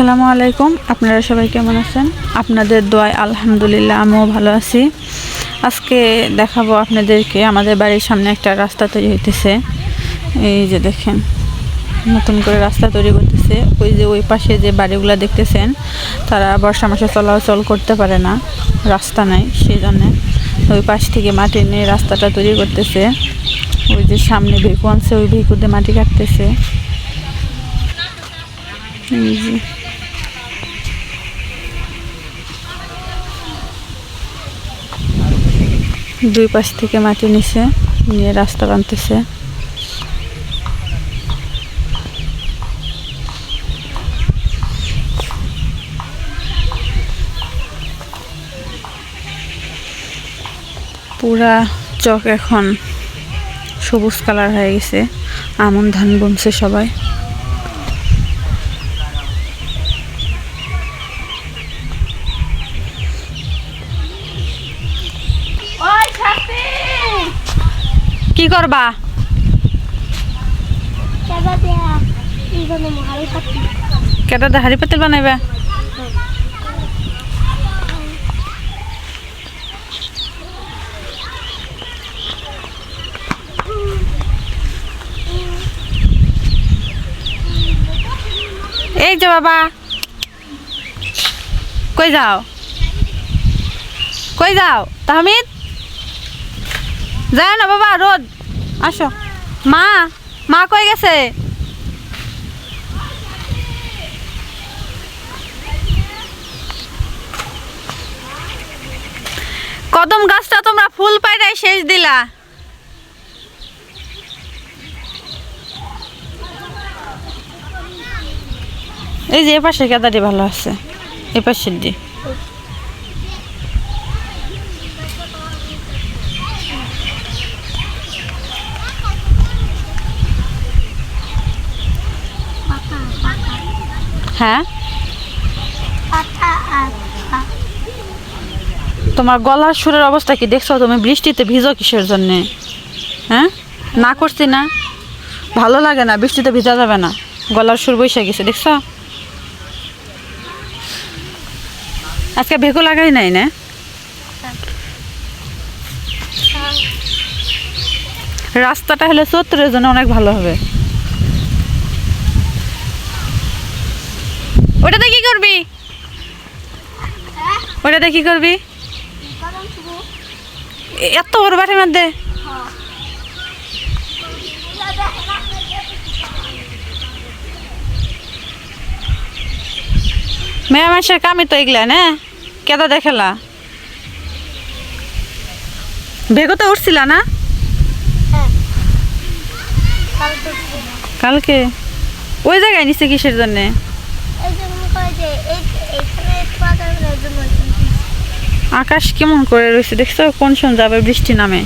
আসসালামু আলাইকুম। আপনারা সবাই কেমন আছেন? আপনাদের দোয়ায় আলহামদুলিল্লাহ, আমিও ভালো আছি। আজকে দেখাবো আপনাদেরকে, আমাদের বাড়ির সামনে একটা রাস্তা তৈরি হইতেছে। এই যে দেখেন, নতুন করে রাস্তা তৈরি করতেছে। ওই যে ওই পাশে যে বাড়িগুলো দেখতেছেন, তারা বর্ষা মাসে চলাচল করতে পারে না, রাস্তা নাই সেই জন্যে ওই পাশ থেকে মাটি নিয়ে রাস্তাটা তৈরি করতেছে। ওই যে সামনে ভেকু আনছে, ওই ভেকুতে মাটি কাটতেছে। এই যে দুই পাশ থেকে মাটি নিছে, নিয়ে রাস্তা বানতেছে। পুরা চক এখন সবুজ কালার হয়ে গেছে। আমন ধান বুনছে সবাই। কি করবা? কেটা হাড়ি পাতিল বানাইবা। এই যে বাবা। কই যাও? কই যাও? তাহমিদ? যায় না বাবা, রোদ। আসো। মা মা কই গেছে? কদম গাছটা তোমরা ফুল পাইরাই শেষ দিলা। এই যে এপাশে গাদাটি ভালো আছে এপাশের দি হ্যাঁ? আর পাতা তোমার গলার সুরের অবস্থা কি? দেখছ তুমি বৃষ্টিতে ভিজো কিসের জন্যে? হ্যাঁ? না করছি না। ভালো লাগে না বৃষ্টিতে ভিজা যাবে না। গলার সুর বসে গেছে দেখছ? আজকে ভেকু লাগাই নাই না? রাস্তাটা হলে চত্বরের জন্য অনেক ভালো হবে। ওটাতে কি করবি? ওটাতে কি করবি? এত বড় বাটির মধ্যে। মেয়ে মানুষের কামই তো এগুলা, না? কেদা দেখেলা? বেগতে উঠছিলা, না? কাল তো কালকে? ওই জায়গায় নিচে কিসের জন্যে এই যে মনে করে যে এই এইখানে পাতা জন্য আকাশ কেমন করে রয়েছে? দেখছ? কোন সময় যাবে বৃষ্টি নামে?